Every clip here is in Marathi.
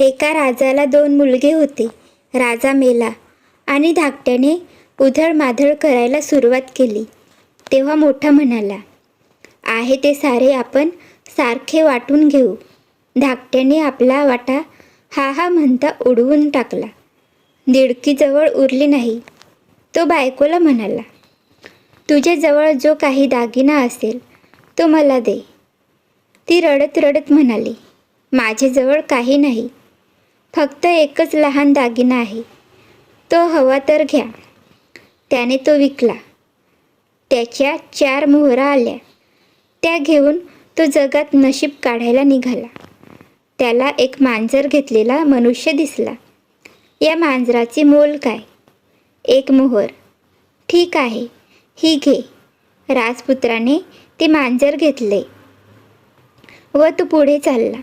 एका राजाला दोन मुलगे होते राजा मेला आणि धाकट्याने उधळमाधळ करायला सुरुवात केली. तेव्हा मोठा म्हणाला आहे ते सारे आपण सारखे वाटून घेऊ. धाकट्याने आपला वाटा हा हा म्हणता उडवून टाकला. दिडकीजवळ उरली नाही. तो बायकोला म्हणाला तुझ्याजवळ जो काही दागिना असेल तो मला दे. ती रडत रडत म्हणाली माझ्याजवळ काही नाही. फक्त एकच लहान दागिना आहे. तो हवा तर घ्या. त्याने तो विकला. त्याच्या चार मोहरा आल्या. त्या घेऊन तो जगात नशीब काढायला निघाला. त्याला एक मांजर घेतलेला मनुष्य दिसला. या मांजराचे मोल काय? एक मोहर. ठीक आहे. ही घे. राजपुत्राने ते मांजर घेतले व तो पुढे चालला.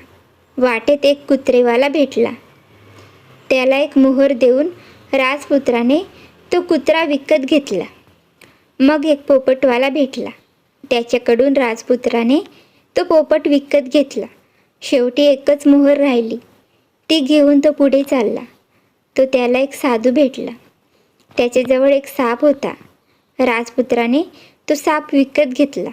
वाटेत एक कुत्रेवाला भेटला. त्याला एक मोहर देऊन राजपुत्राने तो कुत्रा विकत घेतला. मग एक पोपटवाला भेटला. त्याच्याकडून राजपुत्राने तो पोपट विकत घेतला. शेवटी एकच मोहर राहिली. ती घेऊन तो पुढे चालला. तो त्याला एक साधू भेटला. त्याच्याजवळ एक साप होता. राजपुत्राने तो साप विकत घेतला.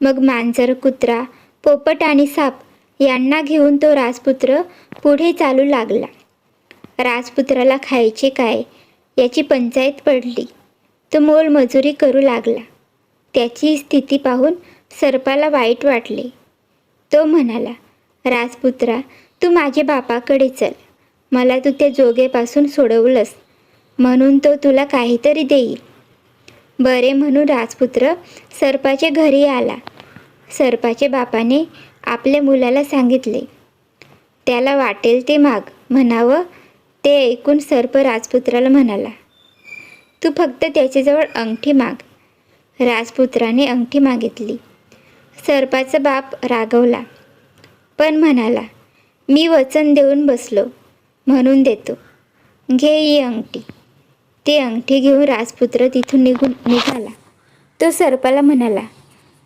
मग मांजर कुत्रा पोपट आणि साप यांना घेऊन तो राजपुत्र पुढे चालू लागला. राजपुत्राला खायचे काय? याची पंचायत पडली. तो मोलमजुरी करू लागला. त्याची स्थिती पाहून सर्पाला वाईट वाटले. तो म्हणाला राजपुत्रा तू माझ्या बापाकडे चल. मला तू त्या जोगेपासून सोडवलंस. म्हणून तो तुला काहीतरी देईल. बरे म्हणून राजपुत्र सर्पाच्या घरी आला. सर्पाच्या बापाने आपल्या मुलाला सांगितले. त्याला वाटेल ते माग म्हणावं. ते ऐकून सर्प राजपुत्राला म्हणाला तू फक्त त्याच्याजवळ अंगठी माग. राजपुत्राने अंगठी मागितली. सर्पाचा बाप रागवला पण म्हणाला मी वचन देऊन बसलो म्हणून देतो. घे ही अंगठी. ती अंगठी घेऊन राजपुत्र तिथून निघून निघाला. तो सर्पाला म्हणाला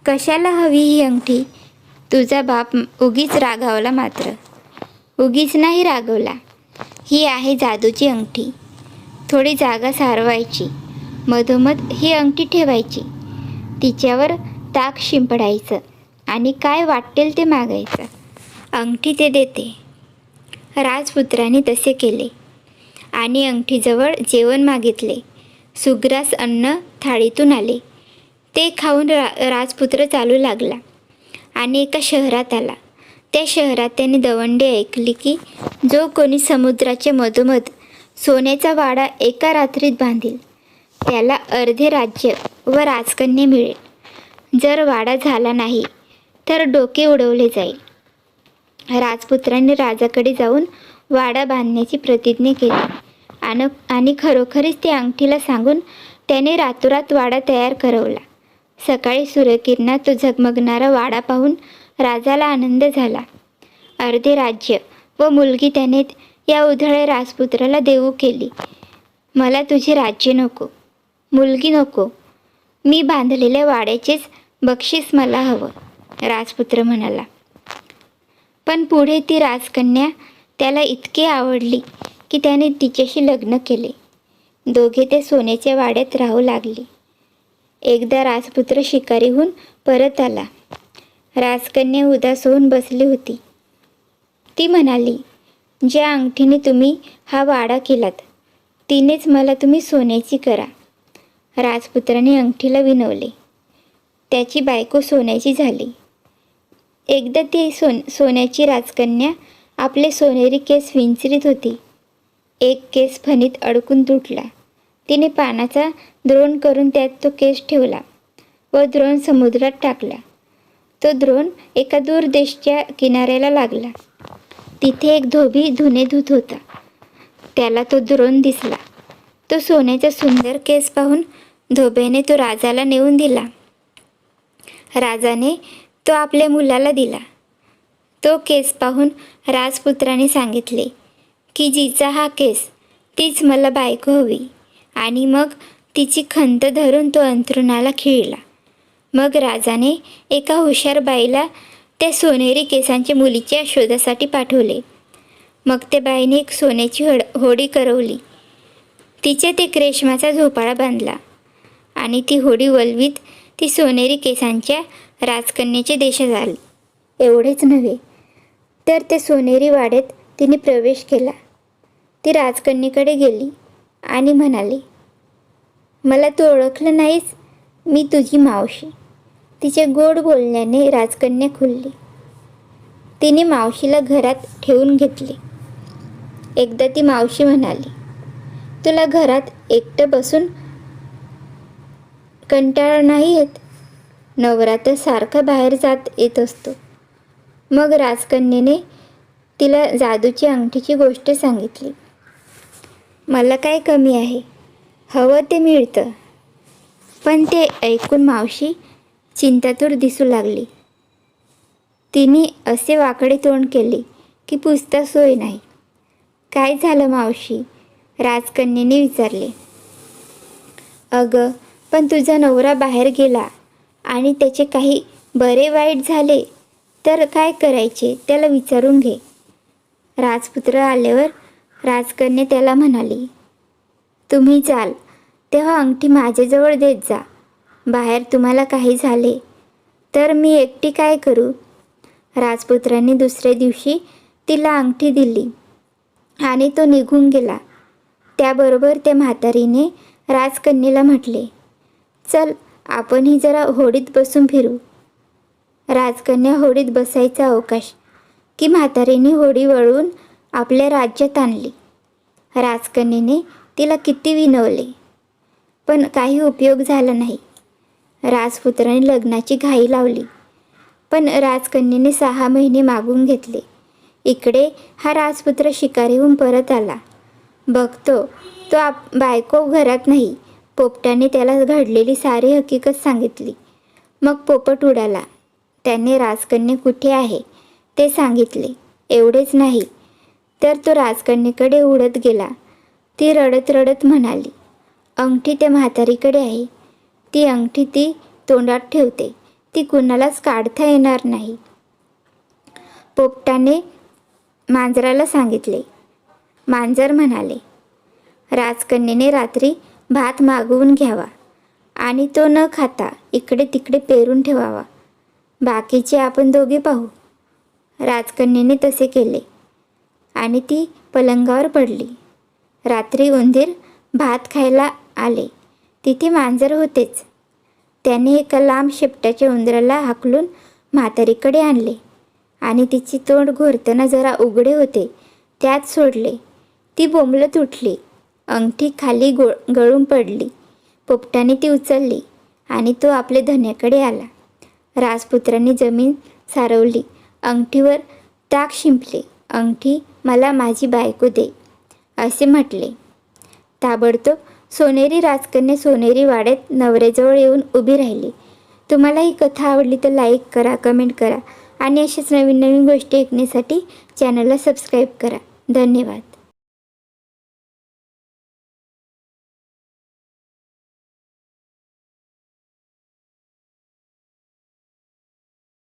कशाला हवी ही अंगठी? तुझा बाप उगीच रागावला मात्र. उगीच नाही रागवला. ही आहे जादूची अंगठी. थोडी जागा सारवायची. मधोमध ही अंगठी ठेवायची. तिच्यावर ताक शिंपडायचं आणि काय वाटेल ते मागायचं. अंगठी ते देते. राजपुत्राने तसे केले. आणि अंगठीजवळ जेवण मागितले. सुग्रास अन्न थाळीतून आले. ते खाऊन रा राजपुत्र चालू लागला आणि एका शहरात आला. त्या शहरात त्याने दवंडी ऐकली की जो कोणी समुद्राचे मधोमध सोन्याचा वाडा एका रात्रीत बांधील त्याला अर्धे राज्य व राजकन्या मिळेल. जर वाडा झाला नाही तर डोके उडवले जाईल. राजपुत्रांनी राजाकडे जाऊन वाडा बांधण्याची प्रतिज्ञा केली. आणि आणि खरोखरीच त्या अंगठीला सांगून त्याने रातोरात वाडा तयार करवला. सकाळी सूर्यकिरणात तो झगमगणारा वाडा पाहून राजाला आनंद झाला. अर्धे राज्य व मुलगी त्याने या उधळे राजपुत्राला देऊ केली. मला तुझे राज्य नको मुलगी नको. मी बांधलेल्या वाड्याचेच बक्षीस मला हवं राजपुत्र म्हणाला. पण पुढे ती राजकन्या त्याला इतकी आवडली की त्याने तिच्याशी लग्न केले. दोघे ते सोन्याच्या वाड्यात राहू लागले. एकदा राजपुत्र शिकारीहून परत आला. राजकन्या उदास होऊन बसली होती. ती म्हणाली ज्या अंगठीने तुम्ही हा वाडा केलात तिनेच मला तुम्ही सोन्याची करा. राजपुत्राने अंगठीला विनवले. त्याची बायको सोन्याची झाली. एकदा ती सोन सोन्याची राजकन्या आपले सोनेरी केस विंचरीत होती. एक केस फणीत अडकून तुटला. तिने पानाचा द्रोण करून त्यात तो केस ठेवला व द्रोण समुद्रात टाकला. तो द्रोण एका दूर देशच्या किनाऱ्याला लागला. तिथे एक धोबी धुणे धुत होता. त्याला तो द्रोण दिसला. तो सोन्याचा सुंदर केस पाहून धोब्याने तो राजाला नेऊन दिला. राजाने तो आपल्या मुलाला दिला. तो केस पाहून राजपुत्राने सांगितले की जिचा हा केस तीच मला बायको हवी. आणि मग तिची खंत धरून तो अंथरुणाला खिळला. मग राजाने एका हुशार बाईला त्या सोनेरी केसांच्या मुलीच्या शोधासाठी पाठवले. मग त्या बाईने एक सोन्याची हड होडी करवली. तिच्या ते रेशमाचा झोपाळा बांधला आणि ती होडी वलवीत ती सोनेरी केसांच्या राजकन्याच्या देशात आली एवढेच नव्हे तर त्या सोनेरी वाड्यात तिने प्रवेश केला. ती राजकन्येकडे गेली आणि म्हणाली मला तू ओळखलं नाहीस मी तुझी मावशी. तिचे गोड बोलण्याने राजकन्या खुलली. तिने मावशीला घरात ठेवून घेतले. एकदा ती मावशी म्हणाली तुला घरात एकटं बसून कंटाळा नाही येत? नवरा तर सारखा बाहेर जात येत असतो. मग राजकन्येने तिला जादूची अंगठीची गोष्ट सांगितली मला काय कमी आहे? हवं ते मिळतं. पण ते ऐकून मावशी चिंतातूर दिसू लागली. तिने असे वाकडे तोंड केले की पुसता सोय नाही. काय झालं मावशी? राजकन्येने विचारले. अगं पण तुझा नवरा बाहेर गेला आणि त्याचे काही बरे वाईट झाले तर काय करायचे त्याला विचारून घे. राजपुत्र आल्यावर राजकन्या त्याला म्हणाली तुम्ही जाल तेव्हा अंगठी माझ्याजवळ देत जा. बाहेर तुम्हाला काही झाले तर मी एकटी काय करू? राजपुत्राने दुसऱ्या दिवशी तिला अंगठी दिली आणि तो निघून गेला. त्याबरोबर त्या म्हातारीने राजकन्येला म्हटले चल आपणही जरा होडीत बसून फिरू. राजकन्या होडीत बसायचा अवकाश की म्हातारीने होडी वळून आपल्या राज्यात आणली. राजकन्येने तिला किती विनवले पण काही उपयोग झाला नाही. राजपुत्राने लग्नाची घाई लावली. पण राजकन्येने सहा महिने मागून घेतले. इकडे हा राजपुत्र शिकारीहून परत आला. बघतो तो आप बायको घरात नाही. पोपटाने त्याला घडलेली सारी हकीकत सांगितली. मग पोपट उडाला. त्याने राजकन्या कुठे आहे? ते सांगितले. एवढेच नाही. तर तो राजकन्येकडे उडत गेला. ती रडत रडत म्हणाली अंगठी त्या म्हातारीकडे आहे. ती अंगठी ती तोंडात ठेवते. ती कुणालाच काढता येणार नाही. पोपटाने मांजराला सांगितले. मांजर म्हणाले राजकन्येने रात्री भात मागवून घ्यावा आणि तो न खाता इकडे तिकडे पेरून ठेवावा. बाकीचे आपण दोघे पाहू. राजकन्येने तसे केले आणि ती पलंगावर पडली. रात्री उंदीर भात खायला आले. तिथे मांजर होतेच. त्याने एका लांब शेपटाच्या उंदराला हाकलून म्हातारीकडे आणले आणि तिची तोंड घोरताना जरा उघडे होते. त्यात सोडले. ती बोंबलत उठली. अंगठी खाली गो गळून पडली. पोपटाने ती उचलली आणि तो आपल्या धन्याकडे आला. राजपुत्राने जमीन सारवली. अंगठीवर ताक शिंपले. अंगठी मला माझी बायको दे असे म्हटले. ताबडतोब सोनेरी राजकन्या सोनेरी वाड्यात नवऱ्याजवळ येऊन उभी राहिली. तुम्हाला ही कथा आवडली तर लाईक करा कमेंट करा आणि अशाच नवीन नवीन गोष्टी ऐकण्यासाठी चॅनलला सबस्क्राईब करा. धन्यवाद.